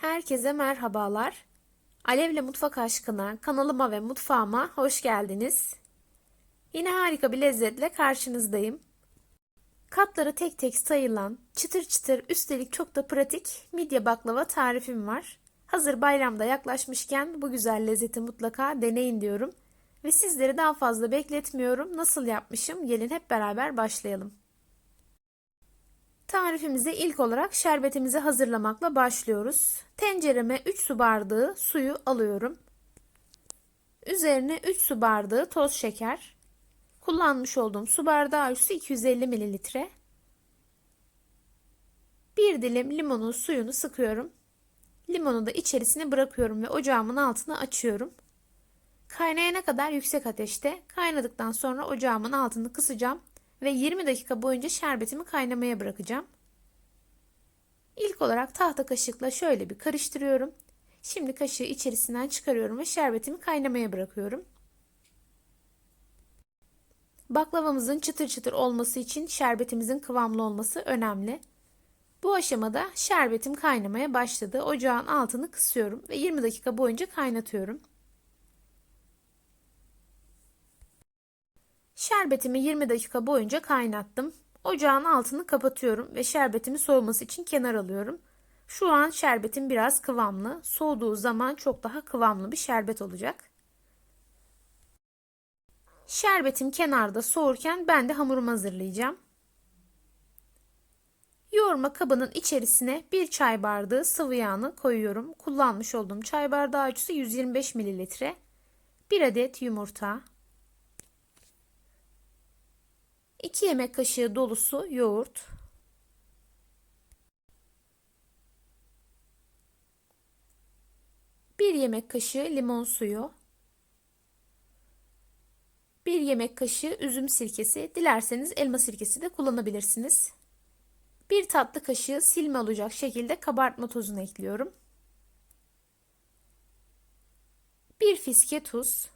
Herkese merhabalar. Alevle Mutfak Aşkına kanalıma ve mutfağıma hoş geldiniz. Yine harika bir lezzetle karşınızdayım. Katları tek tek sayılan, çıtır çıtır üstelik çok da pratik midye baklava tarifim var. Hazır bayramda yaklaşmışken bu güzel lezzeti mutlaka deneyin diyorum. Ve sizleri daha fazla bekletmiyorum. Nasıl yapmışım? Gelin hep beraber başlayalım. Tarifimize ilk olarak şerbetimizi hazırlamakla başlıyoruz. Tencereme 3 su bardağı suyu alıyorum. Üzerine 3 su bardağı toz şeker. Kullanmış olduğum su bardağı ölçüsü 250 mililitre. Bir dilim limonun suyunu sıkıyorum. Limonu da içerisine bırakıyorum ve ocağımın altını açıyorum. Kaynayana kadar yüksek ateşte, kaynadıktan sonra ocağımın altını kısacağım ve 20 dakika boyunca şerbetimi kaynamaya bırakacağım. İlk olarak tahta kaşıkla şöyle bir karıştırıyorum. Şimdi kaşığı içerisinden çıkarıyorum ve şerbetimi kaynamaya bırakıyorum. Baklavamızın çıtır çıtır olması için şerbetimizin kıvamlı olması önemli. Bu aşamada şerbetim kaynamaya başladı. Ocağın altını kısıyorum ve 20 dakika boyunca kaynatıyorum. Şerbetimi 20 dakika boyunca kaynattım. Ocağın altını kapatıyorum ve şerbetimi soğuması için kenar alıyorum. Şu an şerbetim biraz kıvamlı. Soğuduğu zaman çok daha kıvamlı bir şerbet olacak. Şerbetim kenarda soğurken ben de hamurumu hazırlayacağım. Yoğurma kabının içerisine bir çay bardağı sıvı yağını koyuyorum. Kullanmış olduğum çay bardağı ölçüsü 125 mililitre. Bir adet yumurta, 2 yemek kaşığı dolusu yoğurt, bir yemek kaşığı limon suyu, bir yemek kaşığı üzüm sirkesi, dilerseniz elma sirkesi de kullanabilirsiniz. Bir tatlı kaşığı silme olacak şekilde kabartma tozunu ekliyorum. Bir fiske tuz,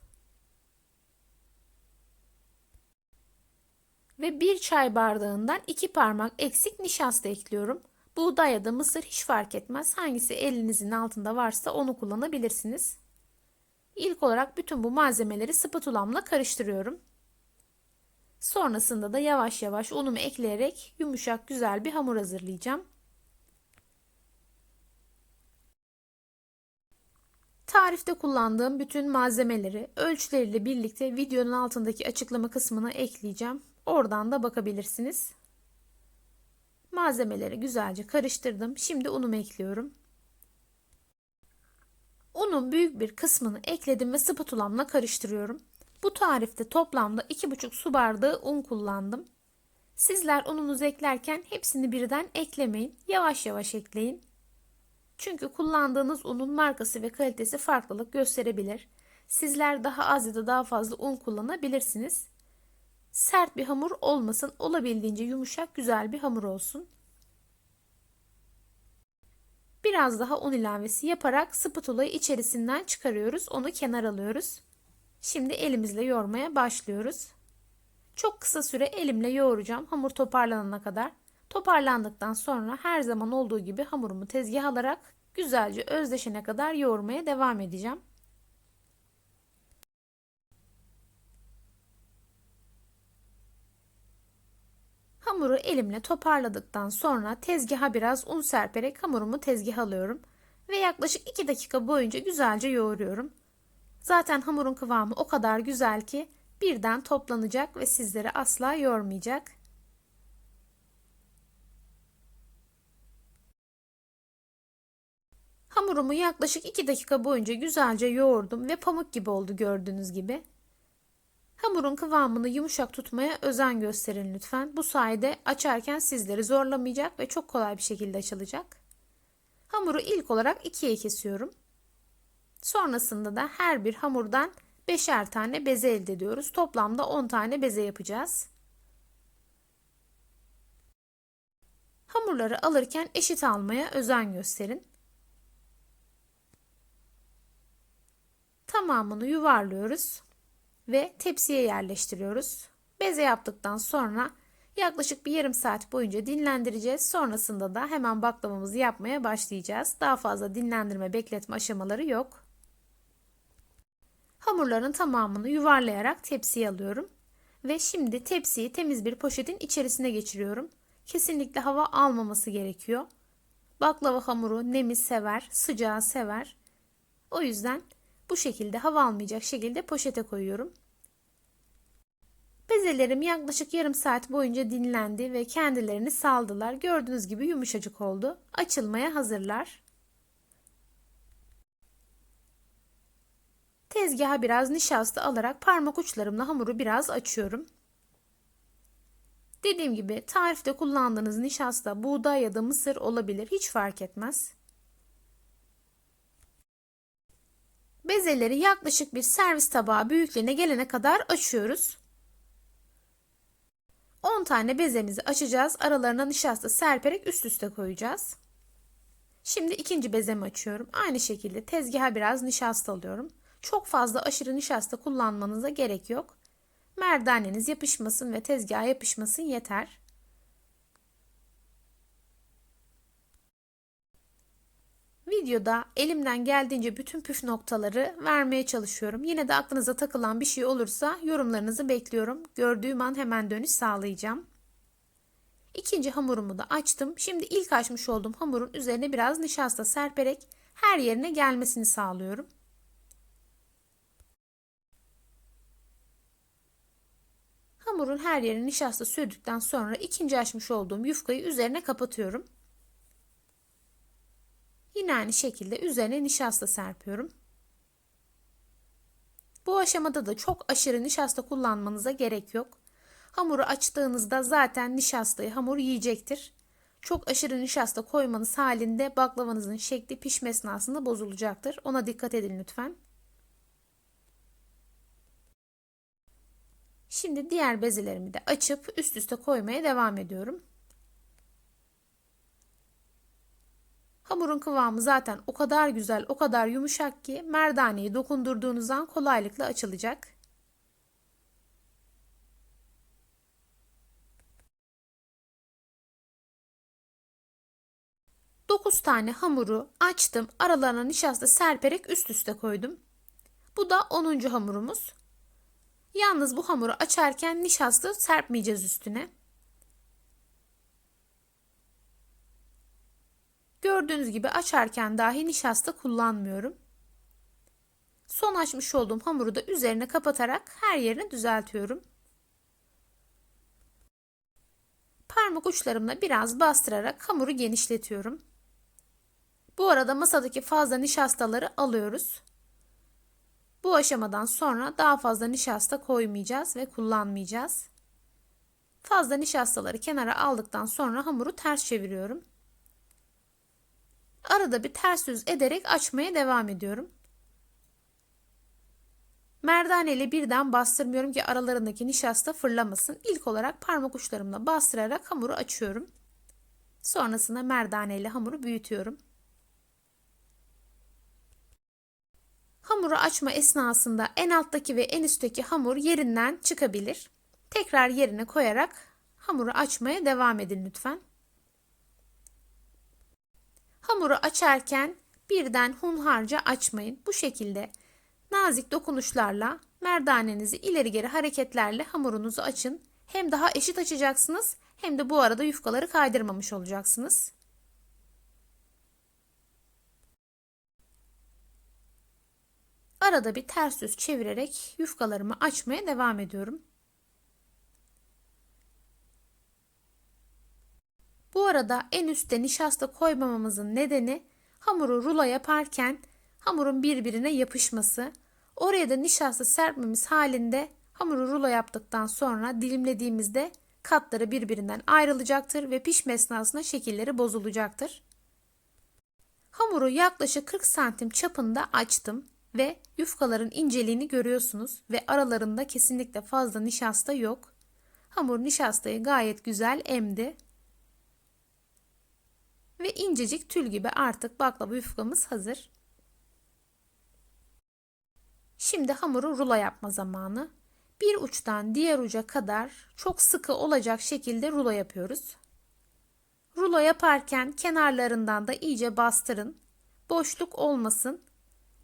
ve bir çay bardağından iki parmak eksik nişasta ekliyorum. Buğday ya da mısır hiç fark etmez. Hangisi elinizin altında varsa onu kullanabilirsiniz. İlk olarak bütün bu malzemeleri spatulamla karıştırıyorum. Sonrasında da yavaş yavaş unumu ekleyerek yumuşak güzel bir hamur hazırlayacağım. Tarifte kullandığım bütün malzemeleri ölçüleriyle birlikte videonun altındaki açıklama kısmına ekleyeceğim. Oradan da bakabilirsiniz. Malzemeleri güzelce karıştırdım. Şimdi unumu ekliyorum. Unun büyük bir kısmını ekledim ve spatulamla karıştırıyorum. Bu tarifte toplamda 2,5 su bardağı un kullandım. Sizler ununuzu eklerken hepsini birden eklemeyin. Yavaş yavaş ekleyin. Çünkü kullandığınız unun markası ve kalitesi farklılık gösterebilir. Sizler daha az ya da daha fazla un kullanabilirsiniz. Sert bir hamur olmasın, olabildiğince yumuşak güzel bir hamur olsun. Biraz daha un ilavesi yaparak spatulayı içerisinden çıkarıyoruz. Onu kenar alıyoruz. Şimdi elimizle yoğurmaya başlıyoruz. Çok kısa süre elimle yoğuracağım hamur toparlanana kadar. Toparlandıktan sonra her zaman olduğu gibi hamurumu tezgah alarak güzelce özdeşene kadar yoğurmaya devam edeceğim. Hamuru elimle toparladıktan sonra tezgaha biraz un serperek hamurumu tezgaha alıyorum ve yaklaşık 2 dakika boyunca güzelce yoğuruyorum. Zaten hamurun kıvamı o kadar güzel ki birden toplanacak ve sizleri asla yormayacak. Hamurumu yaklaşık 2 dakika boyunca güzelce yoğurdum ve pamuk gibi oldu gördüğünüz gibi. Hamurun kıvamını yumuşak tutmaya özen gösterin lütfen. Bu sayede açarken sizleri zorlamayacak ve çok kolay bir şekilde açılacak. Hamuru ilk olarak ikiye kesiyorum. Sonrasında da her bir hamurdan beşer tane beze elde ediyoruz. Toplamda 10 tane beze yapacağız. Hamurları alırken eşit almaya özen gösterin. Tamamını yuvarlıyoruz ve tepsiye yerleştiriyoruz. Beze yaptıktan sonra Yaklaşık bir yarım saat boyunca dinlendireceğiz. Sonrasında da hemen baklavamızı yapmaya başlayacağız. Daha fazla dinlendirme, bekletme aşamaları yok. Hamurların tamamını yuvarlayarak tepsiye alıyorum. Ve şimdi tepsiyi temiz bir poşetin içerisine geçiriyorum. Kesinlikle hava almaması gerekiyor. Baklava hamuru nemi sever, sıcağı sever. O yüzden bu şekilde hava almayacak şekilde poşete koyuyorum. Bezelerim yaklaşık yarım saat boyunca dinlendi ve kendilerini saldılar. Gördüğünüz gibi yumuşacık oldu. Açılmaya hazırlar. Tezgaha biraz nişasta alarak parmak uçlarımla hamuru biraz açıyorum. Dediğim gibi tarifte kullandığınız nişasta buğday ya da mısır olabilir. Hiç fark etmez. Bezeleri yaklaşık bir servis tabağı büyüklüğüne gelene kadar açıyoruz. 10 tane bezemizi açacağız. Aralarına nişasta serperek üst üste koyacağız. Şimdi ikinci bezemi açıyorum. Aynı şekilde tezgaha biraz nişasta alıyorum. Çok fazla aşırı nişasta kullanmanıza gerek yok. Merdaneniz yapışmasın ve tezgaha yapışmasın yeter. Videoda elimden geldiğince bütün püf noktaları vermeye çalışıyorum. Yine de aklınıza takılan bir şey olursa yorumlarınızı bekliyorum. Gördüğüm an hemen dönüş sağlayacağım. İkinci hamurumu da açtım. Şimdi ilk açmış olduğum hamurun üzerine biraz nişasta serperek her yerine gelmesini sağlıyorum. Hamurun her yerine nişasta sürdükten sonra ikinci açmış olduğum yufkayı üzerine kapatıyorum. Yine aynı şekilde üzerine nişasta serpiyorum. Bu aşamada da çok aşırı nişasta kullanmanıza gerek yok. Hamuru açtığınızda zaten nişastayı hamur yiyecektir. Çok aşırı nişasta koymanız halinde baklavanızın şekli pişme esnasında bozulacaktır. Ona dikkat edin lütfen. Şimdi diğer bezelerimi de açıp üst üste koymaya devam ediyorum. Hamurun kıvamı zaten o kadar güzel, o kadar yumuşak ki merdaneyi dokundurduğunuz an kolaylıkla açılacak. Dokuz tane hamuru açtım. Aralarına nişasta serperek üst üste koydum. Bu da 10. hamurumuz. Yalnız bu hamuru açarken nişasta serpmeyeceğiz üstüne. Gördüğünüz gibi açarken dahi nişasta kullanmıyorum. Son açmış olduğum hamuru da üzerine kapatarak her yerini düzeltiyorum. Parmak uçlarımla biraz bastırarak hamuru genişletiyorum. Bu arada masadaki fazla nişastaları alıyoruz. Bu aşamadan sonra daha fazla nişasta koymayacağız ve kullanmayacağız. Fazla nişastaları kenara aldıktan sonra hamuru ters çeviriyorum. Arada bir ters yüz ederek açmaya devam ediyorum. Merdane ile birden bastırmıyorum ki aralarındaki nişasta fırlamasın. İlk olarak parmak uçlarımla bastırarak hamuru açıyorum. Sonrasında merdane ile hamuru büyütüyorum. Hamuru açma esnasında en alttaki ve en üstteki hamur yerinden çıkabilir. Tekrar yerine koyarak hamuru açmaya devam edin lütfen. Hamuru açarken birden hunharca açmayın. Bu şekilde nazik dokunuşlarla merdanenizi ileri geri hareketlerle hamurunuzu açın. Hem daha eşit açacaksınız hem de bu arada yufkaları kaydırmamış olacaksınız. Arada bir ters yüz çevirerek yufkalarımı açmaya devam ediyorum. Bu arada en üstte nişasta koymamamızın nedeni hamuru rulo yaparken hamurun birbirine yapışması. Oraya da nişasta serpmemiz halinde hamuru rulo yaptıktan sonra dilimlediğimizde katları birbirinden ayrılacaktır ve pişme esnasında şekilleri bozulacaktır. Hamuru yaklaşık 40 santim çapında açtım ve yufkaların inceliğini görüyorsunuz ve aralarında kesinlikle fazla nişasta yok. Hamur nişastayı gayet güzel emdi ve incecik tül gibi artık baklava yufkamız hazır. Şimdi hamuru rulo yapma zamanı. Bir uçtan diğer uca kadar çok sıkı olacak şekilde rulo yapıyoruz. Rulo yaparken kenarlarından da iyice bastırın. Boşluk olmasın.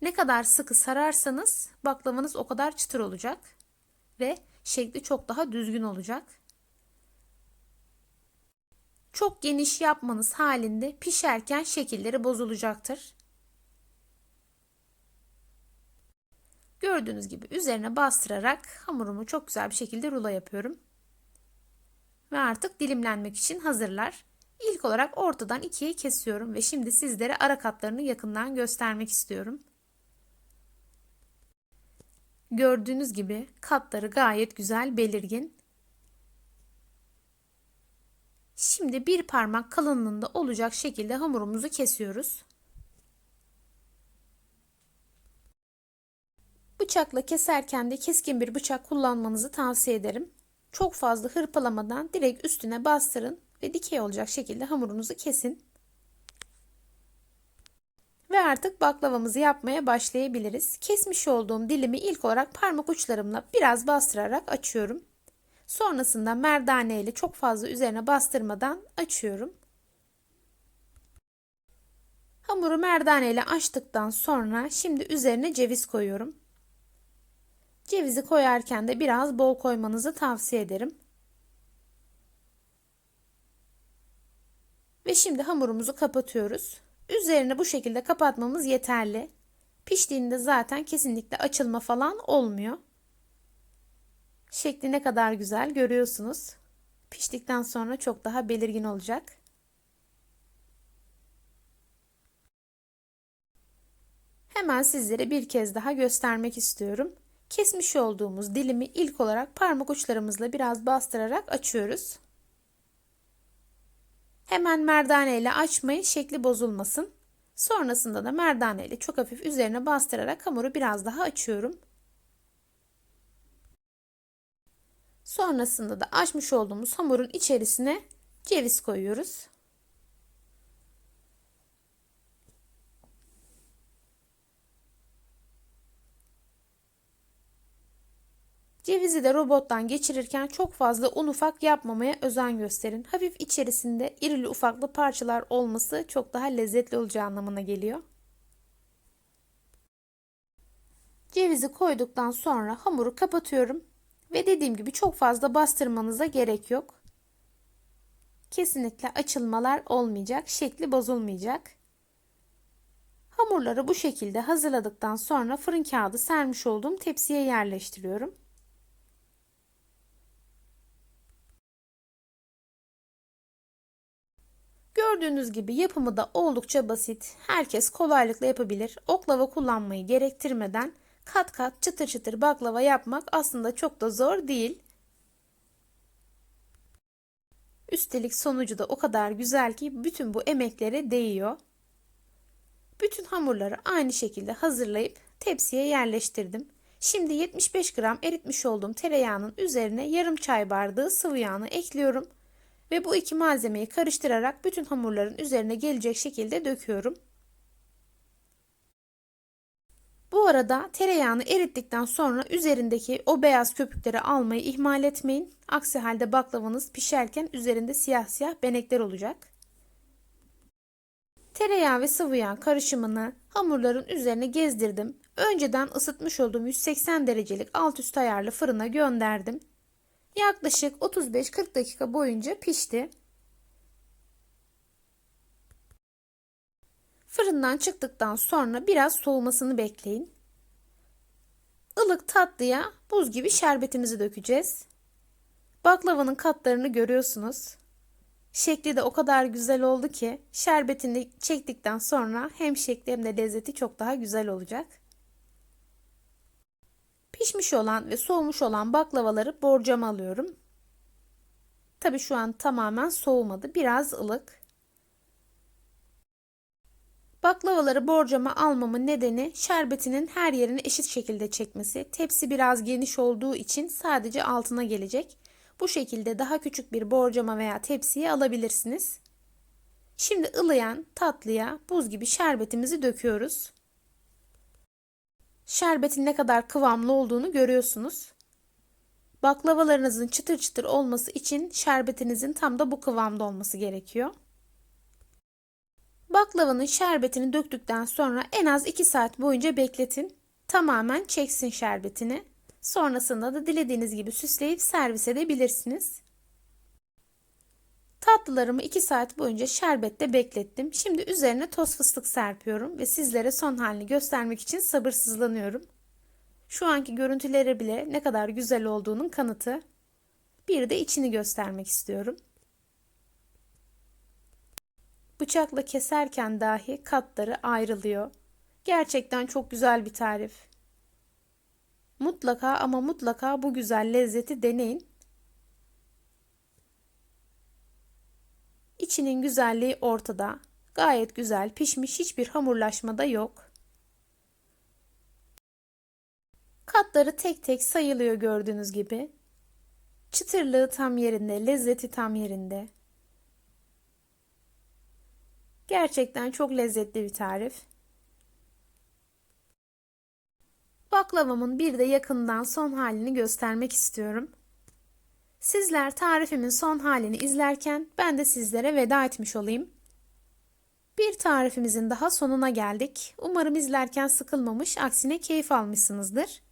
Ne kadar sıkı sararsanız baklavanız o kadar çıtır olacak ve şekli çok daha düzgün olacak. Çok geniş yapmanız halinde pişerken şekilleri bozulacaktır. Gördüğünüz gibi üzerine bastırarak hamurumu çok güzel bir şekilde rulo yapıyorum. Ve artık dilimlenmek için hazırlar. İlk olarak ortadan ikiye kesiyorum ve şimdi sizlere ara katlarını yakından göstermek istiyorum. Gördüğünüz gibi katları gayet güzel belirgin. Şimdi bir parmak kalınlığında olacak şekilde hamurumuzu kesiyoruz. Bıçakla keserken de keskin bir bıçak kullanmanızı tavsiye ederim. Çok fazla hırpalamadan direkt üstüne bastırın ve dikey olacak şekilde hamurunuzu kesin. Ve artık baklavamızı yapmaya başlayabiliriz. Kesmiş olduğum dilimi ilk olarak parmak uçlarımla biraz bastırarak açıyorum. Sonrasında merdane ile çok fazla üzerine bastırmadan açıyorum. Hamuru merdane ile açtıktan sonra şimdi üzerine ceviz koyuyorum. Cevizi koyarken de biraz bol koymanızı tavsiye ederim. Ve şimdi hamurumuzu kapatıyoruz. Üzerini bu şekilde kapatmamız yeterli. Piştiğinde zaten kesinlikle açılma falan olmuyor. Şekli ne kadar güzel görüyorsunuz. Piştikten sonra çok daha belirgin olacak. Hemen sizlere bir kez daha göstermek istiyorum. Kesmiş olduğumuz dilimi ilk olarak parmak uçlarımızla biraz bastırarak açıyoruz. Hemen merdane ile açmayın şekli bozulmasın. Sonrasında da merdane ile çok hafif üzerine bastırarak hamuru biraz daha açıyorum. Sonrasında da açmış olduğumuz hamurun içerisine ceviz koyuyoruz. Cevizi de robottan geçirirken çok fazla un ufak yapmamaya özen gösterin. Hafif içerisinde irili ufaklı parçalar olması çok daha lezzetli olacağı anlamına geliyor. Cevizi koyduktan sonra hamuru kapatıyorum ve dediğim gibi çok fazla bastırmanıza gerek yok. Kesinlikle açılmalar olmayacak, şekli bozulmayacak. Hamurları bu şekilde hazırladıktan sonra fırın kağıdı sermiş olduğum tepsiye yerleştiriyorum. Gördüğünüz gibi yapımı da oldukça basit. Herkes kolaylıkla yapabilir. Oklava kullanmayı gerektirmeden kat kat çıtır çıtır baklava yapmak aslında çok da zor değil. Üstelik sonucu da o kadar güzel ki bütün bu emeklere değiyor. Bütün hamurları aynı şekilde hazırlayıp tepsiye yerleştirdim. Şimdi 75 gram eritmiş olduğum tereyağının üzerine yarım çay bardağı sıvı yağını ekliyorum ve bu iki malzemeyi karıştırarak bütün hamurların üzerine gelecek şekilde döküyorum. Bu arada tereyağını erittikten sonra üzerindeki o beyaz köpükleri almayı ihmal etmeyin. Aksi halde baklavanız pişerken üzerinde siyah siyah benekler olacak. Tereyağı ve sıvı yağ karışımını hamurların üzerine gezdirdim. Önceden ısıtmış olduğum 180 derecelik alt üst ayarlı fırına gönderdim. Yaklaşık 35-40 dakika boyunca pişti. Fırından çıktıktan sonra biraz soğumasını bekleyin. Ilık tatlıya buz gibi şerbetimizi dökeceğiz. Baklavanın katlarını görüyorsunuz. Şekli de o kadar güzel oldu ki şerbetini çektikten sonra hem şekli hem de lezzeti çok daha güzel olacak. Pişmiş olan ve soğumuş olan baklavaları borcama alıyorum. Tabi şu an tamamen soğumadı. Biraz ılık. Baklavaları borcama almamın nedeni şerbetinin her yerini eşit şekilde çekmesi. Tepsi biraz geniş olduğu için sadece altına gelecek. Bu şekilde daha küçük bir borcama veya tepsiye alabilirsiniz. Şimdi ılıyan tatlıya buz gibi şerbetimizi döküyoruz. Şerbetin ne kadar kıvamlı olduğunu görüyorsunuz. Baklavalarınızın çıtır çıtır olması için şerbetinizin tam da bu kıvamda olması gerekiyor. Baklavanın şerbetini döktükten sonra en az 2 saat boyunca bekletin. Tamamen çeksin şerbetini. Sonrasında da dilediğiniz gibi süsleyip servis edebilirsiniz. Tatlılarımı 2 saat boyunca şerbette beklettim. Şimdi üzerine toz fıstık serpiyorum ve sizlere son halini göstermek için sabırsızlanıyorum. Şu anki görüntüleri bile ne kadar güzel olduğunun kanıtı. Bir de içini göstermek istiyorum. Bıçakla keserken dahi katları ayrılıyor. Gerçekten çok güzel bir tarif. Mutlaka ama mutlaka bu güzel lezzeti deneyin. İçinin güzelliği ortada. Gayet güzel pişmiş hiçbir hamurlaşma da yok. Katları tek tek sayılıyor gördüğünüz gibi. Çıtırlığı tam yerinde, lezzeti tam yerinde. Gerçekten çok lezzetli bir tarif. Baklavamın bir de yakından son halini göstermek istiyorum. Sizler tarifimin son halini izlerken ben de sizlere veda etmiş olayım. Bir tarifimizin daha sonuna geldik. Umarım izlerken sıkılmamış, aksine keyif almışsınızdır.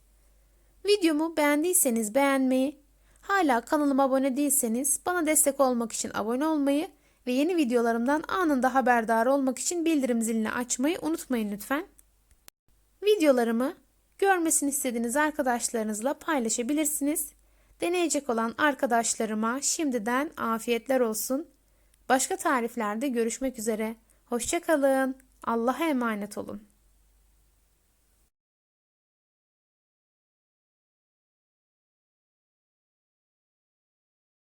Videomu beğendiyseniz beğenmeyi, hala kanalıma abone değilseniz bana destek olmak için abone olmayı ve yeni videolarımdan anında haberdar olmak için bildirim zilini açmayı unutmayın lütfen. Videolarımı görmesini istediğiniz arkadaşlarınızla paylaşabilirsiniz. Deneyecek olan arkadaşlarıma şimdiden afiyetler olsun. Başka tariflerde görüşmek üzere. Hoşçakalın. Allah'a emanet olun.